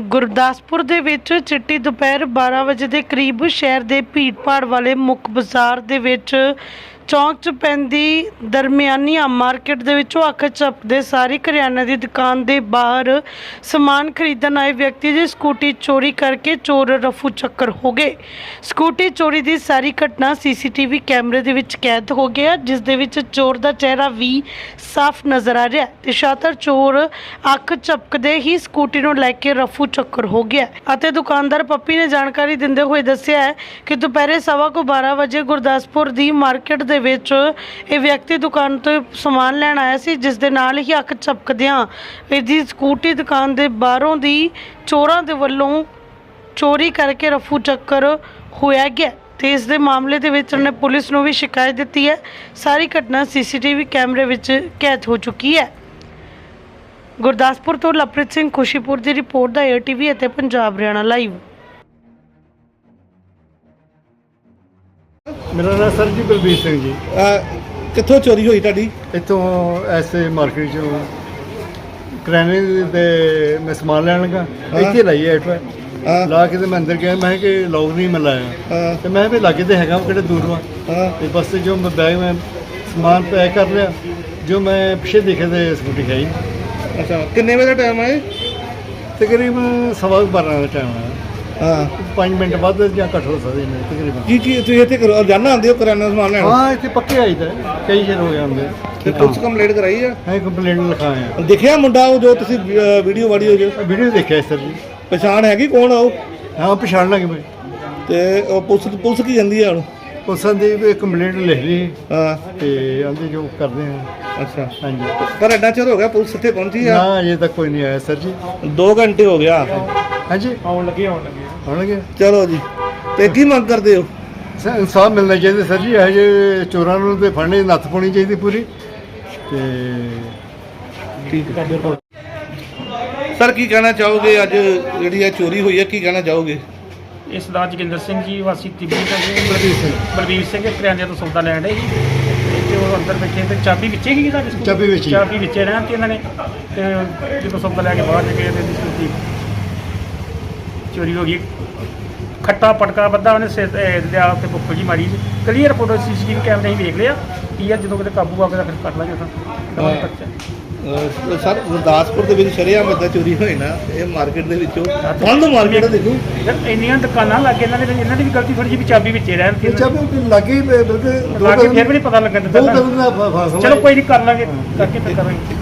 ਗੁਰਦਾਸਪੁਰ ਦੇ ਵਿੱਚ ਚਿੱਟੀ ਦੁਪਹਿਰ 12 ਵਜੇ ਦੇ ਕਰੀਬ ਸ਼ਹਿਰ ਦੇ ਭੀੜਪਾੜ ਵਾਲੇ ਮੁੱਖ ਬਾਜ਼ਾਰ ਦੇ ਵਿੱਚ ਚੌਂਕ 'ਚ ਪੈਂਦੀ ਦਰਮਿਆਨੀਆ ਮਾਰਕੀਟ ਦੇ ਵਿੱਚੋਂ ਅੱਖ ਝਪਕਦੇ ਸਾਰੀ ਕਰਿਆਨਾ ਦੀ ਦੁਕਾਨ ਦੇ ਬਾਹਰ ਸਮਾਨ ਖਰੀਦਣ ਆਏ ਵਿਅਕਤੀ ਦੀ ਸਕੂਟੀ ਚੋਰੀ ਕਰਕੇ ਚੋਰ ਰਫੂ ਚੱਕਰ ਹੋ ਗਏ। ਸਕੂਟੀ ਚੋਰੀ ਦੀ ਸਾਰੀ ਘਟਨਾ ਸੀਸੀਟੀਵੀ ਕੈਮਰੇ ਦੇ ਵਿੱਚ ਕੈਦ ਹੋ ਗਿਆ, ਜਿਸ ਦੇ ਵਿੱਚ ਚੋਰ ਦਾ ਚਿਹਰਾ ਵੀ ਸਾਫ਼ ਨਜ਼ਰ ਆ ਰਿਹਾ ਤੇ ਸ਼ਾਤਰ ਚੋਰ ਅੱਖ ਝਪਕਦੇ ਹੀ ਸਕੂਟੀ ਨੂੰ ਲੈ ਕੇ ਰਫੂ ਚੱਕਰ ਹੋ ਗਿਆ ਅਤੇ ਦੁਕਾਨਦਾਰ ਪੱਪੀ ਨੇ ਜਾਣਕਾਰੀ ਦਿੰਦੇ ਹੋਏ ਦੱਸਿਆ ਹੈ ਕਿ ਦੁਪਹਿਰੇ ਸਵਾ ਕੋ 12 ਵਜੇ ਗੁਰਦਾਸਪੁਰ ਦੀ ਮਾਰਕੀਟ ਦੇ ਵਿੱਚ ਇਹ ਵਿਅਕਤੀ ਦੁਕਾਨ ਤੋਂ ਸਮਾਨ ਲੈਣ ਆਇਆ ਸੀ, ਜਿਸ ਦੇ ਨਾਲ ਹੀ ਅੱਖ ਝਪਕਦਿਆਂ ਇਹਦੀ ਸਕੂਟੀ ਦੁਕਾਨ ਦੇ ਬਾਹਰੋਂ ਦੀ ਚੋਰਾਂ ਦੇ ਵੱਲੋਂ ਚੋਰੀ ਕਰਕੇ ਰਫੂ ਚੱਕਰ ਹੋਇਆ ਗਿਆ ਤੇ ਇਸ ਦੇ ਮਾਮਲੇ ਦੇ ਵਿੱਚ ਉਹਨੇ ਪੁਲਿਸ ਨੂੰ ਵੀ ਸ਼ਿਕਾਇਤ ਦਿੱਤੀ ਹੈ। ਸਾਰੀ ਘਟਨਾ ਸੀਸੀਟੀਵੀ ਕੈਮਰੇ ਵਿੱਚ ਕੈਦ ਹੋ ਚੁੱਕੀ ਹੈ। ਗੁਰਦਾਸਪੁਰ ਤੋਂ ਲਵਪ੍ਰੀਤ ਸਿੰਘ ਖੁਸ਼ੀਪੁਰ ਦੀ ਰਿਪੋਰਟ ਦਾ ਏਅਰ ਅਤੇ ਪੰਜਾਬ ਹਰਿਆਣਾ ਲਾਈਵ ਮੇਰਾ ਨਾਮ ਸਰ ਜੀ ਬਲਬੀਰ ਸਿੰਘ ਜੀ। ਅਹ ਕਿੱਥੋਂ ਚੋਰੀ ਹੋਈ ਤੁਹਾਡੀ? ਇੱਥੋਂ ਐਸੇ ਮਾਰਕੀਟ ਚੋਂ ਕਰਿਆਨੇ ਦੇ ਮੈਂ ਸਮਾਨ ਲੈਣ ਲੱਗਾ। ਇੱਥੇ ਲਾਈ ਐਟ ਹਾਂ। ਲਾ ਕੇ ਤੇ ਮੈਂ ਅੰਦਰ ਗਿਆ। ਮੈਂ ਕਿ ਲੋਕ ਨਹੀਂ ਮੈਂ ਲਾਇਆ। ਹਾਂ। ਤੇ ਮੈਂ ਵੀ ਲਾਗੇ ਤੇ ਹੈਗਾ ਉਹ ਕਿਹੜੇ ਦੂਰ ਵਾ ਤੇ ਬਸ ਤੇ ਜੋ ਮੈਂ ਬੈਗ ਮੈਂ ਸਮਾਨ ਪੈਕ ਕਰ ਲਿਆ ਜੋ ਮੈਂ ਪਿੱਛੇ ਦੇਖਿਆ ਤੇ ਸਕੂਟੀ ਹੈ ਹੀ ਨਹੀਂ। ਅੱਛਾ। ਕਿੰਨੇ ਵਜੇ ਦਾ ਟਾਈਮ ਹੈ ਤਕਰੀਬਨ ਸਵਾ ਕੁ ਬਾਰਾਂ ਦਾ ਟਾਈਮ ਹੈ ਹਾਂ। 5 ਮਿੰਟ ਵੱਧ ਜਾਂ ਘੱਟ ਹੋ ਸਕਦੇ ਨੇ ਤਕਰੀਬਨ। ਕੀ ਕੀ ਤੁਸੀਂ ਇੱਥੇ ਕਰੋ ਜਾਣਾ ਆਉਂਦੇ ਹੋ ਕਰਿਆਨਾ ਸਮਾਨ ਲੈਣ? ਹਾਂ ਇੱਥੇ ਪੱਕੇ ਆਈਦਾ ਕਈ ਚਿਰ ਹੋ ਹੁੰਦੇ ਤੇ ਪੁਲਿਸ ਕੰਪਲੇਂਟ ਕਰਾਈ ਆ? ਹਾਂ ਕੰਪਲੇਂਟ ਲਿਖਾਇਆ ਦੇਖਿਆ ਮੁੰਡਾ ਉਹ ਜੋ ਤੁਸੀਂ ਵੀਡੀਓ ਵਾਡੀਓ ਜੋ? ਵੀਡੀਓ ਦੇਖਿਆ ਸਰ ਜੀ ਪਛਾਣ ਹੈਗੀ ਕੌਣ ਆ ਉਹ? ਹਾਂ ਪਛਾਣ ਲਾਂਗੇ ਮੈਂ ਤੇ ਉਹ ਪੁਲਿਸ ਪੁਲਿਸ ਕੀ ਜਾਂਦੀ ਆ ਹੁਣ? ਉਸਾਂ ਦੀ ਵੀ ਕੰਪਲੇਂਟ ਲਿਖ ਲਈ। ਹਾਂ। ਤੇ ਆਂਦੇ ਜੋ ਕਰਦੇ ਆ। ਅੱਛਾ। ਹਾਂਜੀ। ਪਰ ਐਡਾ ਚਿਰ ਹੋ ਗਿਆ ਪੁਲਿਸ ਇੱਥੇ ਪਹੁੰਚੀ ਆ? ਨਾ ਅਜੇ ਤੱਕ ਕੋਈ ਨਹੀਂ ਆਇਆ ਸਰ ਜੀ। 2 ਘੰਟੇ ਹੋ ਗਿਆ। ਹਾਂਜੀ। ਆਉਣ ਲੱਗੇ ਆਉਣ ਲੱਗੇ। ਆਉਣਗੇ? ਚਲੋ ਜੀ। ਤੇ ਕੀ ਮੰਗ ਕਰਦੇ ਹੋ? ਇਨਸਾਫ ਮਿਲਣਾ ਚਾਹੀਦਾ ਸਰ ਜੀ ਇਹ ਜੇ ਚੋਰਾਂ ਨੂੰ ਤੇ ਫੜਨੇ ਦੀ ਨੱਥ ਪਾਉਣੀ ਚਾਹੀਦੀ ਪੂਰੀ। ਤੇ ਠੀਕ ਹੈ। ਸਰ ਕੀ ਕਹਿਣਾ ਚਾਹੋਗੇ? ਅੱਜ ਜਿਹੜੀ ਇਹ ਚੋਰੀ ਹੋਈ ਹੈ ਕੀ ਕਹਿਣਾ ਚਾਹੋਗੇ? ਇਹ ਸਰਦਾਰ ਜੋਗਿੰਦਰ ਸਿੰਘ ਜੀ ਵਾਸੀ ਤਿੱਬੀ ਜੀ। ਬਲਬੀਰ ਸਿੰਘ। ਬਲਬੀਰ ਸਿੰਘ ਕਰਿਆਨੇ ਤੋਂ ਸੌਦਾ ਲੈਣ ਦੇ ਜੀ ਤੇ ਉਹ ਅੰਦਰ ਬੈਠੇ ਤੇ ਚਾਬੀ ਵਿੱਚੇ ਹੀ ਸਕੂਲ ਚਾਬੀ ਵਿੱਚ। ਚਾਬੀ ਵਿੱਚੇ ਰਹਿਣ ਤੇ ਇਹਨਾਂ ਨੇ। ਤੇ ਜਦੋਂ ਸੌਦਾ ਲੈ ਕੇ ਬਾਹਰ ਗਏ ਤੇ ਸਕੂਟੀ ਚੋਰੀ ਹੋ ਗਈ। ਖੱਟਾ ਪਟਕਾ ਬੱਦਾ ਉਹਨੇ ਸਿਰ ਤੇ ਲਿਆ ਤੇ ਬੁੱਕ ਜੀ ਮਾਰੀ ਕਲੀਅਰ ਫੋਟੋ ਸੀਸੀਟੀਵੀ ਕੈਮਰੇ ਹੀ ਵੇਖ ਲਿਆ। ਕੀ ਆ ਜਦੋਂ ਕਿਤੇ ਕਾਬੂ ਆ ਕੇ ਤਾਂ ਫਿਰ ਕਰ ਲਾਂਗੇ ਤਾਂ। ਅਹ ਸਰ ਗੁਰਦਾਸਪੁਰ ਦੇ ਵਿੱਚ ਸ਼ਰੇਆਮ ਏਦਾਂ ਚੋਰੀ ਹੋਈ ਨਾ ਇਹ ਮਾਰਕੀਟ ਦੇ ਵਿੱਚੋਂ ਬੰਦ ਮਾਰਕੀਟ ਆ ਦੇਖੋ। ਯਾਰ ਇੰਨੀਆਂ ਦੁਕਾਨਾਂ ਲੱਗ ਇਹਨਾਂ ਨੇ ਇਹਨਾਂ ਦੀ ਵੀ ਗਲਤੀ ਥੋੜੀ ਜਿਹੀ ਵੀ ਚਾਬੀ ਵਿੱਚੇ ਰਹਿਣ ਇਹ ਚਾਬੀ ਲੱਗੀ ਬਿਲਕੁਲ ਦੋ ਲਾ ਕੇ ਫਿਰ ਵੀ ਨਹੀਂ ਪਤਾ ਲੱਗਣ ਦੋ ਦਿੱਤਾ ਦਾ ਫਾਸਲਾ ਚਲੋ ਕੋਈ ਨਹੀਂ ਕਰ ਲਾਂਗੇ। ਕਰਕੇ ਫਿਰ ਕਰਾਂਗੇ।